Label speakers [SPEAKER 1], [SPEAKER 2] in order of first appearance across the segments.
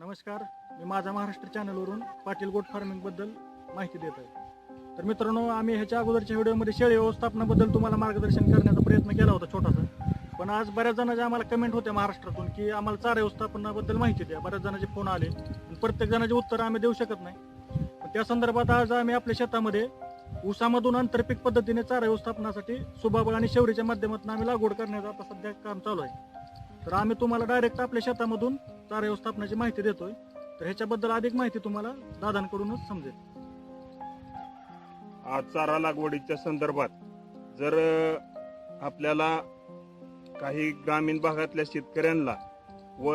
[SPEAKER 1] नमस्कार. मी माझा महाराष्ट्र चॅनलवरून पाटील गोट फार्मिंगबद्दल माहिती देत आहे. तर मित्रांनो आम्ही ह्याच्या अगोदरच्या व्हिडिओमध्ये शेळी व्यवस्थापनाबद्दल तुम्हाला मार्गदर्शन करण्याचा प्रयत्न केला होता छोटासा. पण आज बऱ्याच जणांच्या आम्हाला कमेंट होत्या महाराष्ट्रातून की आम्हाला चारा व्यवस्थापनाबद्दल माहिती द्या. बऱ्याच जणांचे फोन आले. प्रत्येक जणांचे उत्तर आम्ही देऊ शकत नाही. त्या संदर्भात आज आम्ही आपल्या शेतामध्ये ऊसामधून आंतरपीक पद्धतीने चारा व्यवस्थापनासाठी सुबाबळ आणि शेवरीच्या माध्यमातून आम्ही लागवड करण्याचा आता सध्या काम चालू आहे. तर आम्ही तुम्हाला डायरेक्ट आपल्या शेतामधून चारा व्यवस्थापनाची माहिती देतोय. तर ह्याच्याबद्दल अधिक माहिती तुम्हाला दादांकडूनच समजेल.
[SPEAKER 2] आज चारा लागवडीच्या संदर्भात जर आपल्याला काही ग्रामीण भागातल्या शेतकऱ्यांना व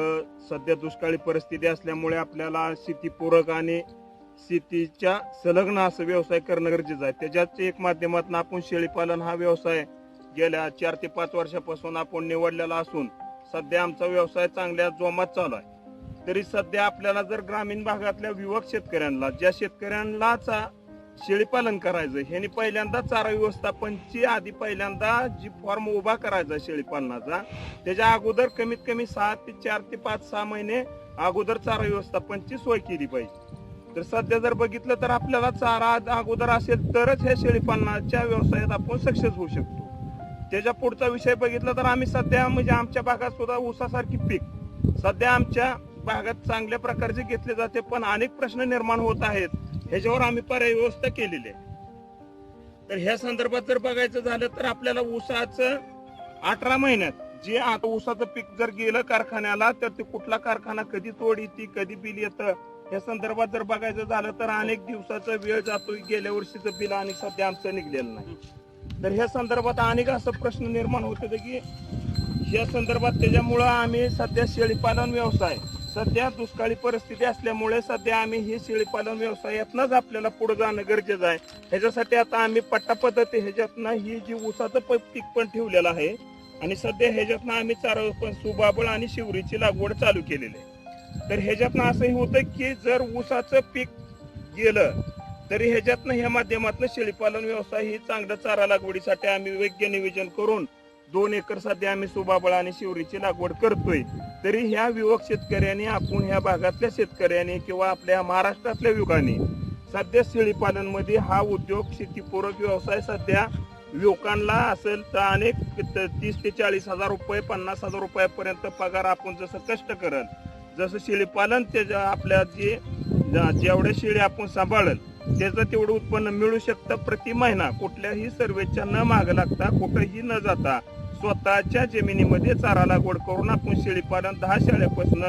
[SPEAKER 2] सध्या दुष्काळी परिस्थिती असल्यामुळे आपल्याला शेतीपूरक आणि शेतीच्या संलग्न असं व्यवसाय करणं गरजेचं आहे. त्याच्याच एक माध्यमातून आपण शेळीपालन हा व्यवसाय गेल्या चार ते पाच वर्षापासून आपण निवडलेला असून सध्या आमचा व्यवसाय चांगल्या जोमात चालू आहे. तरी सध्या आपल्याला जर ग्रामीण भागातल्या युवक शेतकऱ्यांना ज्या शेतकऱ्यांना शेळीपालन करायचं ह्यानी पहिल्यांदा चारा व्यवस्थापनची आधी पहिल्यांदा जी फॉर्म उभा करायचा शेळीपालनाचा त्याच्या अगोदर कमीत कमी सहा ते चार ते पाच सहा महिने अगोदर चारा व्यवस्थापनची सोय केली पाहिजे. तर सध्या जर बघितलं तर आपल्याला चारा अगोदर असेल तरच ह्या शेळीपालनाच्या व्यवसायात आपण सक्सेस होऊ शकतो. त्याच्या पुढचा विषय बघितला तर आम्ही सध्या म्हणजे आमच्या भागात सुद्धा ऊसासारखी पीक सध्या आमच्या भागात चांगल्या प्रकारचे घेतले जाते पण अनेक प्रश्न निर्माण होत आहेत. ह्याच्यावर आम्ही पर्याय व्यवस्था केलेली आहे. तर ह्या संदर्भात जर बघायचं झालं तर आपल्याला ऊसाचं अठरा महिन्यात जे आता ऊसाचं पीक जर गेलं कारखान्याला तर ते कुठला कारखाना कधी तोड येते कधी बिल येतं या संदर्भात जर बघायचं झालं तर अनेक दिवसाचा वेळ जातोय गेल्या वर्षीचं बिल आणि सध्या आमचं निघलेलं नाही. तर ह्या संदर्भात अनेक असं प्रश्न निर्माण होत होते की या संदर्भात त्याच्यामुळं आम्ही सध्या शेळीपालन व्यवसाय सध्या दुष्काळी परिस्थिती असल्यामुळे सध्या आम्ही ही शेळीपालन व्यवसायातनंच आपल्याला पुढे जाणं गरजेचं आहे. ह्याच्यासाठी आता आम्ही पट्टा पद्धती ह्याच्यातनं ही जी ऊसाचं प- पीक पण ठेवलेलं आहे आणि सध्या ह्याच्यातनं आम्ही चारा पण सुबाबळ आणि शिवरीची लागवड चालू केलेली आहे. तर ह्याच्यातनं असंही होतं की जर ऊसाचं पीक गेलं तरी ह्याच्यातनं ह्या माध्यमातून शेळीपालन व्यवसाय ही चांगलं चारा लागवडीसाठी आम्ही योग्य नियोजन करून दोन एकर सध्या आम्ही सुबाबळ आणि शिवरीची लागवड करतोय. तरी ह्या युवक शेतकऱ्यांनी आपण ह्या भागातल्या शेतकऱ्यांनी किंवा आपल्या महाराष्ट्रातल्या युवकांनी सध्या शेळीपालनमध्ये हा उद्योग शेतीपूरक व्यवसाय सध्या युवकांना असेल तर अनेक तीस ते चाळीस हजार रुपये पन्नास हजार रुपयापर्यंत पगार आपण जसं कष्ट करल जसं शेळीपालन ते आपल्या जे जेवढे जेवढ्या शेळी आपण सांभाळल त्याचं तेवढं उत्पन्न मिळू शकतं प्रति महिना. कुठल्याही सर्वेच्या न माग लागता कुठंही न जाता स्वतःच्या जमिनीमध्ये चारा लागवड करून आपण शेळीपालन दहा शेळ्यापासून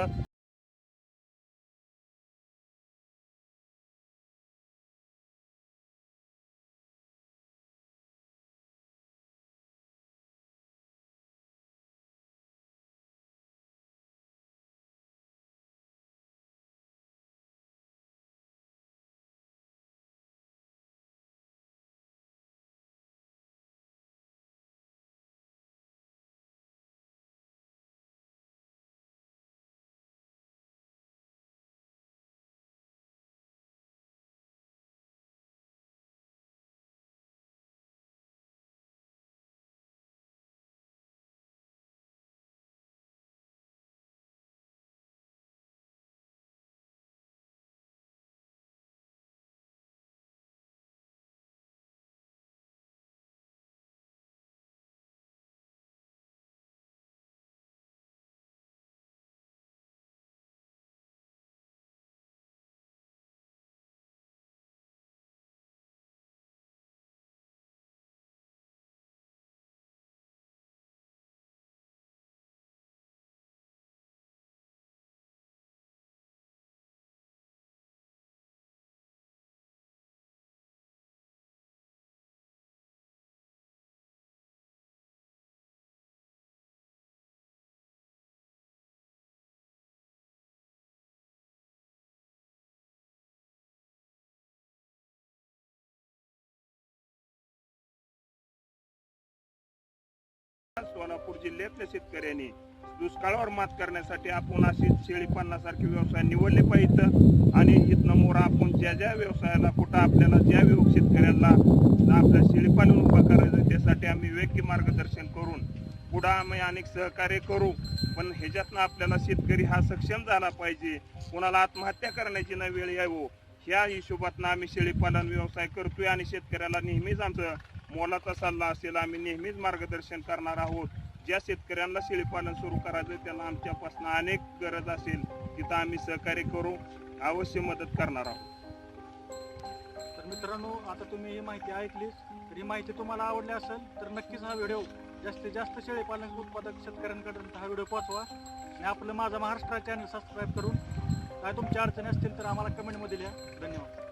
[SPEAKER 2] सोलापूर जिल्ह्यातल्या शेतकऱ्यांनी दुष्काळावर मात करण्यासाठी आपण अशी शेळीपालनासारखे व्यवसाय निवडले पाहिजे आणि इथनं मोरा आपण ज्या ज्या व्यवसायाला कुठं आपल्याला ज्या शेतकऱ्यांना आपल्या शेळीपालन उभा करायचं त्यासाठी आम्ही योग्य मार्गदर्शन करून पुढं आम्ही अनेक सहकार्य करू. पण ह्याच्यातनं आपल्याला शेतकरी हा सक्षम झाला पाहिजे. कोणाला आत्महत्या करण्याची न वेळ यावो. ह्या हिशोबातनं आम्ही शेळीपालन व्यवसाय करतोय आणि शेतकऱ्याला नेहमीच आमचं मोलाचा सल्ला असेल आम्ही नेहमीच मार्गदर्शन करणार आहोत. ज्या शेतकऱ्यांना शेळीपालन सुरू करायचं त्यांना आमच्यापासून अनेक गरज असेल. तिथं आम्ही सहकार्य करू अवश्य मदत करणार आहोत.
[SPEAKER 1] तर मित्रांनो आता तुम्ही ही माहिती ऐकली तर ही माहिती तुम्हाला आवडली असेल तर नक्कीच हा व्हिडिओ जास्तीत जास्त शेळीपालन उत्पादक शेतकऱ्यांकडून हा व्हिडिओ पोहोचवा. आणि आपलं माझा महाराष्ट्र चॅनल सबस्क्राईब करून काय तुमच्या अडचणी असतील तर आम्हाला कमेंटमध्ये लिहा. धन्यवाद.